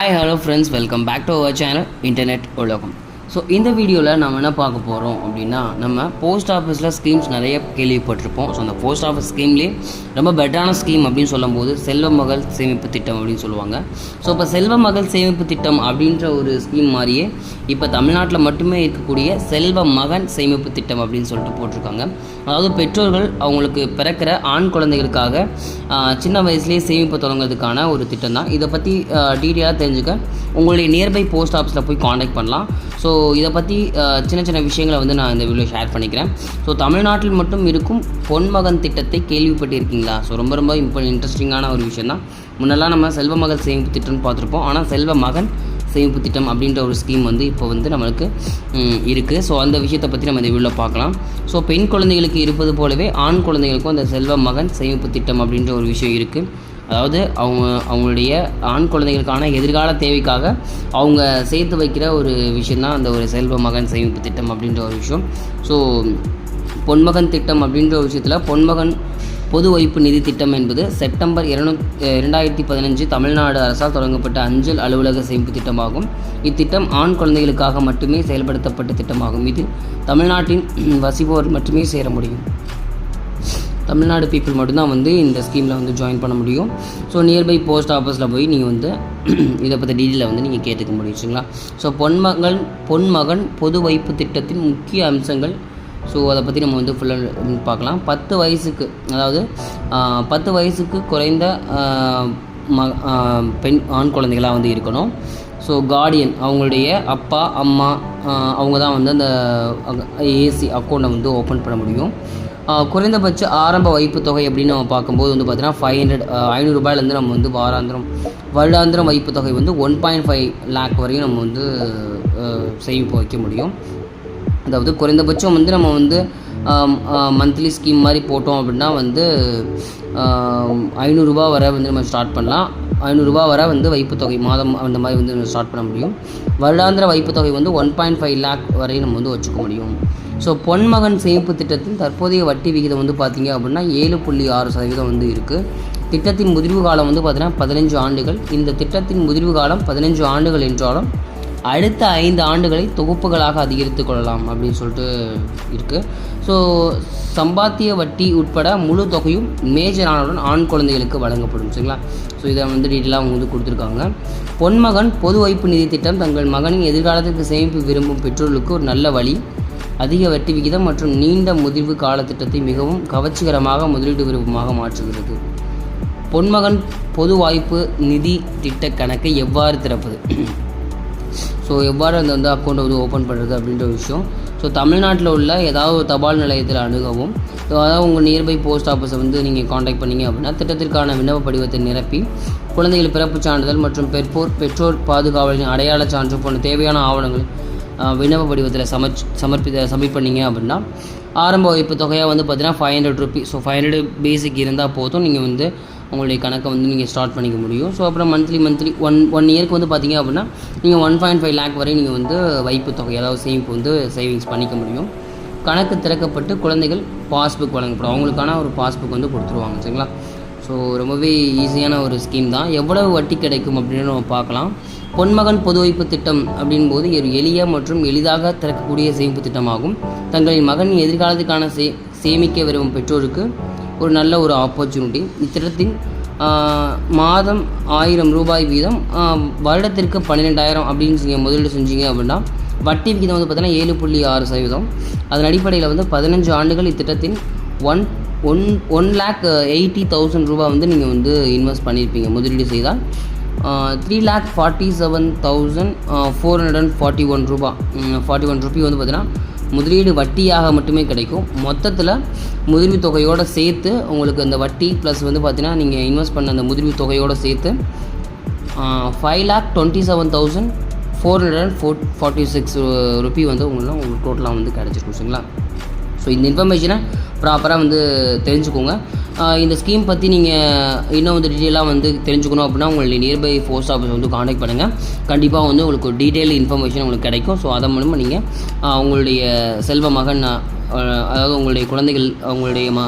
Hi hello friends welcome back to our channel internet ఓలోకం so இந்த வீடியோவில் நம்ம என்ன பார்க்க போகிறோம் அப்படின்னா நம்ம போஸ்ட் ஆஃபீஸில் ஸ்கீம்ஸ் நிறைய கேள்விப்பட்டிருப்போம். ஸோ அந்த போஸ்ட் ஆஃபீஸ் ஸ்கீம்லேயே ரொம்ப பெட்டரான ஸ்கீம் அப்படின்னு சொல்லும்போது செல்வ மகள் சேமிப்பு திட்டம் அப்படின்னு சொல்லுவாங்க. ஸோ இப்போ செல்வ மகள் சேமிப்பு திட்டம் அப்படின்ற ஒரு ஸ்கீம் மாதிரியே இப்போ தமிழ்நாட்டில் மட்டுமே இருக்கக்கூடிய செல்வ மகன் சேமிப்பு திட்டம் அப்படின்னு சொல்லிட்டு போட்டிருக்காங்க. அதாவது பெற்றோர்கள் அவங்களுக்கு பிறக்கிற ஆண் குழந்தைகளுக்காக சின்ன வயசுலேயே சேமிப்பு தொடங்குறதுக்கான ஒரு திட்டம் தான் இதை பற்றி டீட்டெயிலாக தெரிஞ்சுக்க உங்களுடைய நியர்பை போஸ்ட் ஆஃபீஸில் போய் காண்டாக்ட் பண்ணலாம். ஸோ இதை பற்றி சின்ன சின்ன விஷயங்களை வந்து நான் இந்த வீடியோ ஷேர் பண்ணிக்கிறேன். ஸோ தமிழ்நாட்டில் மட்டும் இருக்கும் பொன்மகன் திட்டத்தை கேள்விப்பட்டிருக்கீங்களா? ஸோ ரொம்ப ரொம்ப இப்போ இன்ட்ரெஸ்டிங்கான ஒரு விஷயம் தான். முன்னெல்லாம் நம்ம செல்வ மகள் சேமிப்பு திட்டம்னு பார்த்துருப்போம். ஆனால் செல்வ மகன் சேமிப்பு திட்டம் அப்படின்ற ஒரு ஸ்கீம் வந்து இப்போ வந்து நம்மளுக்கு இருக்குது ஸோ அந்த விஷயத்தை பற்றி நம்ம இந்த வீடியோவில் பார்க்கலாம். ஸோ பெண் குழந்தைகளுக்கு இருப்பது போலவே ஆண் குழந்தைகளுக்கும் அந்த செல்வ மகன் சேமிப்பு திட்டம் அப்படின்ற ஒரு விஷயம் இருக்குது அதாவது அவங்க அவங்களுடைய ஆண் குழந்தைகளுக்கான எதிர்கால தேவைக்காக அவங்க சேர்த்து வைக்கிற ஒரு விஷயந்தான் அந்த ஒரு செல்வ மகன் சேமிப்பு திட்டம் அப்படின்ற ஒரு விஷயம். ஸோ பொன்மகன் திட்டம் அப்படின்ற ஒரு விஷயத்தில் பொன்மகன் பொது வைப்பு நிதி திட்டம் என்பது செப்டம்பர் இருநூ இரண்டாயிரத்தி பதினஞ்சு தமிழ்நாடு அரசால் தொடங்கப்பட்ட அஞ்சல் அலுவலக சேமிப்பு திட்டமாகும். இத்திட்டம் ஆண் குழந்தைகளுக்காக மட்டுமே செயல்படுத்தப்பட்ட திட்டமாகும். இது தமிழ்நாட்டின் வசிப்போர் மட்டுமே சேர முடியும். தமிழ்நாடு பீப்புள் மட்டும்தான் வந்து இந்த ஸ்கீமில் வந்து ஜாயின் பண்ண முடியும். ஸோ நியர்பை போஸ்ட் ஆஃபீஸில் போய் நீங்கள் வந்து இதை பற்றி டீட்டெயிலை வந்து நீங்கள் கேட்டுக்க முடியுச்சுங்களா ஸோ பொன்மகன் பொன்மகன் பொது வைப்பு திட்டத்தின் முக்கிய அம்சங்கள். ஸோ அதை பற்றி நம்ம வந்து ஃபுல்லாக பார்க்கலாம். பத்து வயசுக்கு அதாவது பத்து வயசுக்கு குறைந்த ம பெண் ஆண் குழந்தைகளாக வந்து இருக்கணும். ஸோ கார்டியன் அவங்களுடைய அப்பா அம்மா அவங்க தான் வந்து அந்த ஏசி அக்கௌண்ட்டை வந்து ஓப்பன் பண்ண முடியும். குறைந்தபட்ச ஆரம்ப வைப்பு தொகை அப்படின்னு நம்ம பார்க்கும்போது வந்து பார்த்தீங்கன்னா ஃபைவ் ஹண்ட்ரட் ஐநூறுரூபாயிலேருந்து நம்ம வந்து வாராந்திரம் வருடாந்திரம் வைப்பு தொகை வந்து ஒன் பாயிண்ட் ஃபைவ் லேக் வரையும் நம்ம வந்து சேமிப்பு வைக்க முடியும். அதாவது குறைந்தபட்சம் வந்து நம்ம வந்து மந்த்லி ஸ்கீம் மாதிரி போட்டோம் அப்படின்னா வந்து ஐநூறுரூபா வரை வந்து நம்ம ஸ்டார்ட் பண்ணலாம். ஐநூறுரூபா வரை வந்து வைப்புத்தொகை மாதம் அந்த மாதிரி வந்து நம்ம ஸ்டார்ட் பண்ண முடியும். வருடாந்திர வைப்புத்தொகை வந்து ஒன் பாயிண்ட் ஃபைவ் லேக் வரை நம்ம வந்து வச்சுக்க முடியும். ஸோ பொன்மகன் சேமிப்பு திட்டத்தின் தற்போதைய வட்டி விகிதம் வந்து பார்த்திங்க அப்படின்னா ஏழு புள்ளி ஆறு சதவீதம் வந்து இருக்குது திட்டத்தின் முதிர்வு காலம் வந்து பார்த்திங்கன்னா பதினஞ்சு ஆண்டுகள். இந்த திட்டத்தின் முதிர்வு காலம் பதினஞ்சு ஆண்டுகள் என்றாலும் அடுத்த ஐந்து ஆண்டுகளை தொகுப்புகளாக அதிகரித்து கொள்ளலாம் அப்படின்னு சொல்லிட்டு இருக்குது ஸோ சம்பாத்திய வட்டி உட்பட முழு தொகையும் மேஜர் ஆனவுடன் ஆண் குழந்தைகளுக்கு வழங்கப்படும் சரிங்களா? ஸோ இதை வந்து டீட்டெயிலாக அவங்க வந்து கொடுத்துருக்காங்க. பொன்மகன் பொது வைப்பு நிதி திட்டம் தங்கள் மகனின் எதிர்காலத்திற்கு சேமிப்பு விரும்பும் பெற்றோர்களுக்கு ஒரு நல்ல வழி. அதிக வட்டி விகிதம் மற்றும் நீண்ட முதிர்வு காலத்திட்டத்தை மிகவும் கவர்ச்சிகரமாக முதலீடு விருப்பமாக மாற்றுகிறது. பொன்மகன் பொது வாய்ப்பு நிதி திட்ட கணக்கை எவ்வாறு திறப்பது? ஸோ எவ்வாறு அந்த வந்து அக்கௌண்ட் வந்து ஓப்பன் பண்ணுறது அப்படின்ற ஒரு விஷயம். ஸோ தமிழ்நாட்டில் உள்ள ஏதாவது ஒரு தபால் நிலையத்தில் அணுகவும் ஸோ அதாவது உங்கள் நியர்பை போஸ்ட் ஆஃபீஸை வந்து நீங்கள் காண்டாக்ட் பண்ணீங்க அப்படின்னா திட்டத்திற்கான விண்ணப்ப படிவத்தை நிரப்பி குழந்தைகள் பிறப்புச் சான்றிதழ் மற்றும் பெற்றோர் பெற்றோர் பாதுகாவலின் அடையாள சான்று போன்ற தேவையான ஆவணங்கள் விண்ணப்ப படிவத்தில் சமர்ச் சமர்ப்பித்த சப்மிட் பண்ணீங்க அப்படின்னா ஆரம்ப வைப்பு தொகையாக வந்து பார்த்தீங்கன்னா five hundred rupee so five hundred basic இருந்தால் போதும். நீங்கள் வந்து உங்களுடைய கணக்கை வந்து நீங்கள் ஸ்டார்ட் பண்ணிக்க முடியும். ஸோ அப்புறம் மந்த்லி மந்த்லி ஒன் ஒன் இயருக்கு வந்து பார்த்தீங்க அப்படின்னா நீங்கள் ஒன் பாயிண்ட் ஃபைவ் லேக் வரை நீங்கள் வந்து வைப்பு தொகை அதாவது சேமிப்பு வந்து சேவிங்ஸ் பண்ணிக்க முடியும். கணக்கு திறக்கப்பட்டு குழந்தைகள் பாஸ்புக் வழங்கப்படும். அவங்களுக்கான ஒரு பாஸ்புக் வந்து கொடுத்துருவாங்க. சரிங்களா? ஸோ ரொம்பவே ஈஸியான ஒரு ஸ்கீம் தான். எவ்வளவு வட்டி கிடைக்கும் அப்படின்னு நம்ம பார்க்கலாம். பொன்மகன் பொது வைப்பு திட்டம் அப்படின் போது ஒரு எளிய மற்றும் எளிதாக திறக்கக்கூடிய சேமிப்பு திட்டமாகும். தங்களின் மகன் எதிர்காலத்துக்கான சே சேமிக்க விரும்பும் பெற்றோருக்கு ஒரு நல்ல ஒரு ஆப்பர்ச்சுனிட்டி இத்திட்டத்தின் மாதம் ஆயிரம் ரூபாய் வீதம் வருடத்திற்கு பன்னிரெண்டாயிரம் அப்படின்னு நீங்கள் முதலீடு செஞ்சீங்க அப்படின்னா வட்டி விகிதம் வந்து பார்த்தீங்கன்னா ஏழு புள்ளி ஆறு சதவீதம். அதன் அடிப்படையில் வந்து பதினஞ்சு ஆண்டுகள் இத்திட்டத்தின் one one one lakh eighty thousand ரூபா வந்து நீங்கள் வந்து இன்வெஸ்ட் பண்ணியிருப்பீங்க முதலீடு செய்தால் three lakh forty seven thousand four hundred and forty one ரூபா. ஃபார்ட்டி ஒன் ருபி வந்து பார்த்தீங்கன்னா முதலீடு வட்டியாக மட்டுமே கிடைக்கும். மொத்தத்தில் முதலீடு தொகையோடு சேர்த்து உங்களுக்கு அந்த வட்டி ப்ளஸ் வந்து பார்த்தீங்கன்னா நீங்கள் இன்வெஸ்ட் பண்ண அந்த முதலீடு தொகையோடு சேர்த்து five lakh twenty seven thousand four hundred and four forty six rupee வந்து உங்களுக்கு உங்களுக்கு டோட்டலாக வந்து கிடச்சிருக்கும் சரிங்களா? ஸோ இந்த இன்ஃபர்மேஷனை ப்ராப்பராக வந்து தெரிஞ்சுக்கோங்க. இந்த ஸ்கீம் பற்றி நீங்கள் இன்னும் வந்து டீட்டெயிலாக வந்து தெரிஞ்சுக்கணும் அப்படின்னா உங்களுடைய நியர்பை போஸ்ட் ஆஃபீஸ் வந்து காண்டாக்ட் பண்ணுங்கள் கண்டிப்பாக வந்து உங்களுக்கு டீட்டெயில் இன்ஃபர்மேஷன் உங்களுக்கு கிடைக்கும். ஸோ அதன் மூலமாக நீங்கள் உங்களுடைய செல்வ மகன் அதாவது உங்களுடைய குழந்தைகள் அவங்களுடைய ம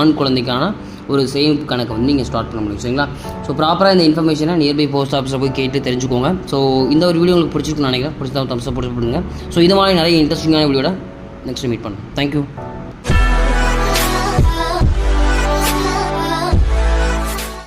ஆண் குழந்தைக்கான ஒரு சேமிப்பு கணக்கை வந்து நீங்கள் ஸ்டார்ட் பண்ண முடியும். சரிங்களா? ஸோ ப்ராப்பராக இந்த இன்ஃபர்மேஷனை நியர்பை போஸ்ட் ஆஃபீஸில் போய் கேட்டு தெரிஞ்சுக்கோங்க. ஸோ இந்த ஒரு வீடியோ உங்களுக்கு பிடிச்சிருக்குன்னு நினைக்கிறேன். பிடிச்சதா தம்ஸ் பிடிச்சி பண்ணுங்கள் ஸோ இது மாதிரி நிறைய இன்ட்ரெஸ்டிங்கான வீடியோட நெக்ஸ்ட் மீட் பண்ணுறேன் தேங்க்யூ